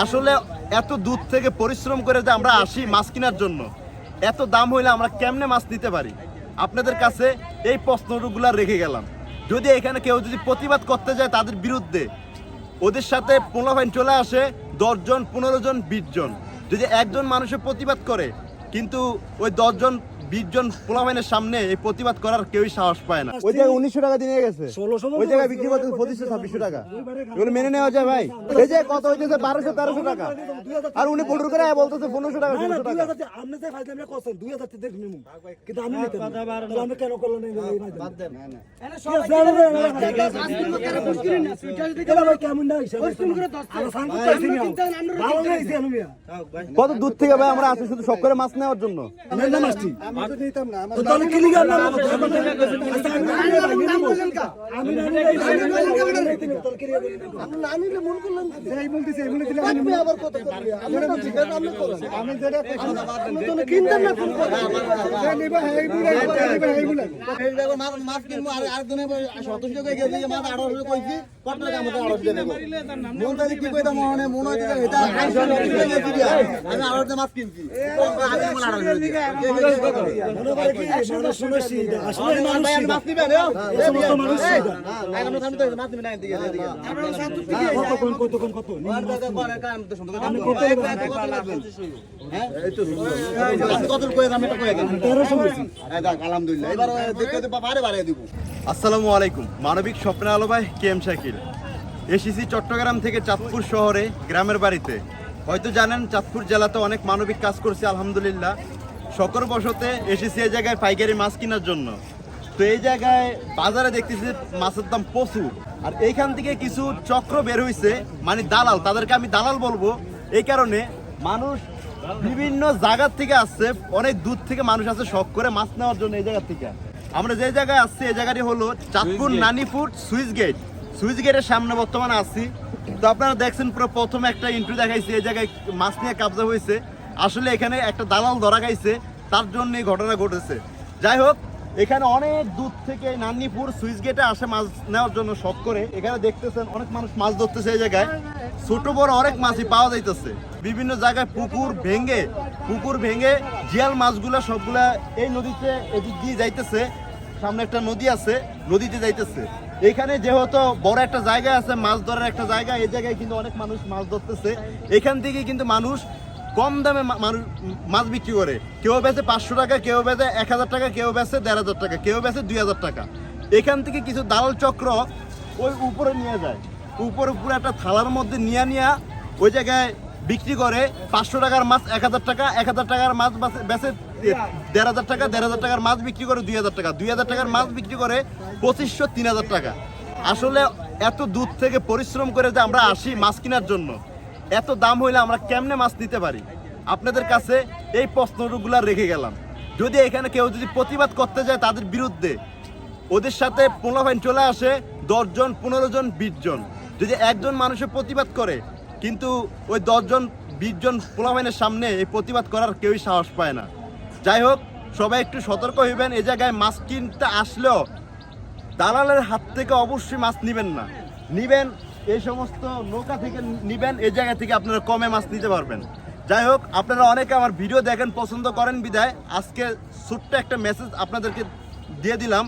আসলে এত দূর থেকে পরিশ্রম করে যে আমরা আসি মাছ কেনার জন্য, এত দাম হইলে আমরা কেমনে মাছ নিতে পারি? আপনাদের কাছে এই প্রশ্নগুলো রেখে গেলাম। যদি এখানে কেউ যদি প্রতিবাদ করতে যায় তাদের বিরুদ্ধে, ওদের সাথে পনেরো ফাইন চলে আসে দশজন, পনেরো জন, বিশ জন। যদি একজন মানুষের প্রতিবাদ করে, কিন্তু ওই দশজন বিশ জন পোলাভাইনের সামনে এই প্রতিবাদ করার কেউই সাহস পায় না। ওই জায়গায় উনিশশো টাকা দিয়ে গেছে। ওই জায়গায় বিক্রি করতে পঁচিশশো ছাব্বিশশো টাকা। এগুলো মেনে নেওয়া যায় ভাই। এই যে কত হইতেছে বারোশো তেরোশো টাকা। আর উনি পনেরো করে বলতেছে পনেরোশো টাকা ষোলোশো দুই টাকা। হাজার আপনি যে ফাইজলামি আমরা করছেন, দুই হাজার টাকা minimum। কিন্তু আমি নিতাম না। তাহলে আমি কেন করলাম না এই ফাইজলামি? ঠিক আছে, তাহলে ভাই কেমন না হিসাব আছে না? আমরা সান করতে আইছি না। ভালো না আমি মিয়া। কত দূর থেকে ভাই আমরা আসি শুধু সব করে মাছ নেওয়ার জন্য নেন না মাছটি। তো তাহলে কি? লিগা না আমাকে? আচ্ছা, আমি না নিলে ভাই নিবো। আমি না নিলে এই ফাইজলামি নিতে নিবো। তাহলে কি লিগা নিবো? মাছ কিনবো আর আরেকজনে সতর্ক করে গেছে যে মাছ আঠারোশো কইছি কত টাকা আমাকে আঠারোশো দেবো মন তাহলে কি কইতাম মনে মনে হচ্ছে এটা আমি আঠারোশো মাছ কিনছি। আমি আমার মনে করে কি? মানুষ শুনেছি আসলে মানুষ মাছ নিবেন আসসালামু আলাইকুম। মানবিক স্বপ্নে আলো ভাই K M Shakil. ACC Chittagong থেকে চাঁদপুর শহরে গ্রামের বাড়িতে। হয়তো জানেন চাঁদপুর জেলাতে অনেক মানবিক কাজ করছে আলহামদুলিল্লাহ। শকর বসতে এসেছি এই জায়গায় পাইকারি মাছ কেনার জন্য। তো এই জায়গায় বাজারে দেখতেছি মাছের দাম প্রচুর। আর এইখান থেকে কিছু চক্র বের হইছে মানে দালাল তাদেরকে আমি দালাল বলব এই কারণে মানুষ বিভিন্ন জায়গার থেকে আসছে অনেক দূর থেকে মানুষ আসছে শখ করে মাছ নেওয়ার জন্য এই জায়গা থেকে। আমরা যে জায়গায় আসছি এই জায়গাটি হলো Chandpur Nanipur switch gate switch গেটের সামনে বর্তমানে আসছি তো আপনারা দেখছেন পুরো প্রথমে একটা ইন্টারভিউ দেখাইছি এই জায়গায় মাছ নিয়ে কাবজা হয়েছে আসলে এখানে একটা দালাল ধরা গাইছে তার জন্য এই ঘটনা ঘটেছে। যাই হোক এখানে অনেক দূর থেকে নান্নিপুর সুইচ গেটে আসে মাছ নেওয়ার জন্য শখ করে। এখানে দেখতেছেন অনেক মানুষ মাছ ধরতেছে এই জায়গায়। ছোট বড় অনেক মাছই পাওয়া যাইতেছে। বিভিন্ন জায়গায় পুকুর ভেঙে পুকুর ভেঙে জিয়াল মাছগুলা সবগুলা এই নদীতে এদিক দিয়ে যাইতেছে। সামনে একটা নদী আছে, নদীতে যাইতেছে। এখানে যেহেতু বড় একটা জায়গা আছে, মাছ ধরার একটা জায়গা, এই জায়গায় কিন্তু অনেক মানুষ মাছ ধরতেছে। এখান থেকে কিন্তু মানুষ কম দামে মানুষ মাছ বিক্রি করে। কেউ বেচে পাঁচশো টাকা, কেউ বেচে এক হাজার টাকা, কেউ বেচে দেড় হাজার টাকা, কেউ বেচে দুই হাজার টাকা। এখান থেকে কিছু দালাল চক্র ওই উপরে নিয়ে যায়। উপরে পুরো একটা থালার মধ্যে নিয়ে নিয়ে ওই জায়গায় বিক্রি করে। পাঁচশো টাকার মাছ এক হাজার টাকা, এক হাজার টাকার মাছ বেচে দেড় হাজার টাকা, দেড় হাজার টাকার মাছ বিক্রি করে দুই হাজার টাকা। দুই হাজার টাকার মাছ বিক্রি করে পঁচিশশো, তিন হাজার টাকা। আসলে এত দূর থেকে পরিশ্রম করে যে আমরা আসি মাছ কেনার জন্য। এত দাম হইলে আমরা কেমনে মাছ নিতে পারি? আপনাদের কাছে এই প্রশ্নগুলো রেখে গেলাম। যদি এখানে কেউ যদি প্রতিবাদ করতে যায় তাদের বিরুদ্ধে, ওদের সাথে পনেরো ফাইন চলে আসে দশজন, পনেরো জন, বিশ জন। যদি একজন মানুষের প্রতিবাদ করে, কিন্তু ওই দশজন, বিশ জন পোলাফাইনের সামনে এই প্রতিবাদ করার কেউই সাহস পায় না। যাই হোক, সবাই একটু সতর্ক হইবেন এই জায়গায় মাছ কিনতে আসলেও দালালের হাত থেকে অবশ্যই মাছ নিবেন না। নিবেন এই সমস্ত নৌকা থেকে নিবেন, এই জায়গা থেকে আপনারা কমে মাছ নিতে পারবেন। যাই হোক, আপনারা অনেকে আমার ভিডিও দেখেন, পছন্দ করেন বিদায় আজকে ছোট্ট একটা মেসেজ আপনাদেরকে দিয়ে দিলাম।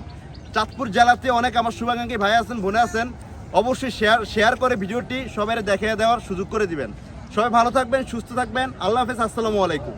চাঁদপুর জেলাতে অনেক আমার শুভাকাঙ্ক্ষী ভাই আছেন, বোনে আছেন। অবশ্যই শেয়ার শেয়ার করে ভিডিওটি সবাই দেখিয়ে দেওয়ার সুযোগ করে দিবেন। সবাই ভালো থাকবেন, সুস্থ থাকবেন। আল্লাহ হাফেজ, আসসালামু আলাইকুম।